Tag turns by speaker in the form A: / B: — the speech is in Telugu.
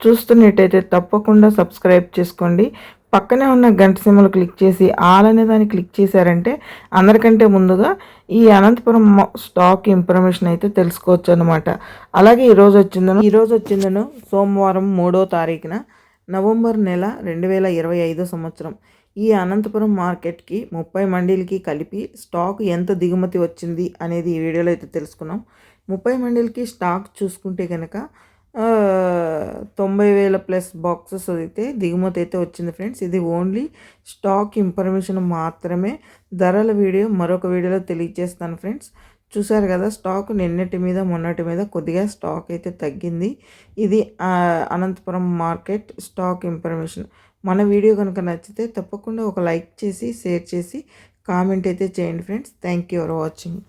A: చూస్తున్నట్టయితే తప్పకుండా సబ్స్క్రైబ్ చేసుకోండి. పక్కనే ఉన్న గంట సిమ్మలు క్లిక్ చేసి ఆల్ అనే దాన్ని క్లిక్ చేశారంటే అందరికంటే ముందుగా ఈ అనంతపురం స్టాక్ ఇన్ఫర్మేషన్ అయితే తెలుసుకోవచ్చు అనమాట అలాగే ఈరోజు వచ్చిందను ఈరోజు వచ్చిందను సోమవారం మూడో తారీఖున నవంబర్ నెల రెండు వేల ఇరవై ఐదో సంవత్సరం. ఈ అనంతపురం మార్కెట్కి ముప్పై మండీలకి కలిపి స్టాక్ ఎంత దిగుమతి వచ్చింది అనేది ఈ వీడియోలో అయితే తెలుసుకున్నాం. ముప్పై మండీలకి స్టాక్ చూసుకుంటే కనుక తొంభై వేల ప్లస్ బాక్సెస్ అయితే దిగుమతి అయితే వచ్చింది ఫ్రెండ్స్. ఇది ఓన్లీ స్టాక్ ఇన్ఫర్మేషన్ మాత్రమే. ధరల వీడియో మరొక వీడియోలో తెలియజేస్తాను ఫ్రెండ్స్. చూసారు కదా స్టాక్ నిన్నటి మీద మొన్నటి మీద కొద్దిగా స్టాక్ అయితే తగ్గింది. ఇది అనంతపురం మార్కెట్ స్టాక్ ఇన్ఫర్మేషన్. మన వీడియో కనుక నచ్చితే తప్పకుండా ఒక లైక్ చేసి షేర్ చేసి కామెంట్ అయితే చేయండి friends. Thank you for watching.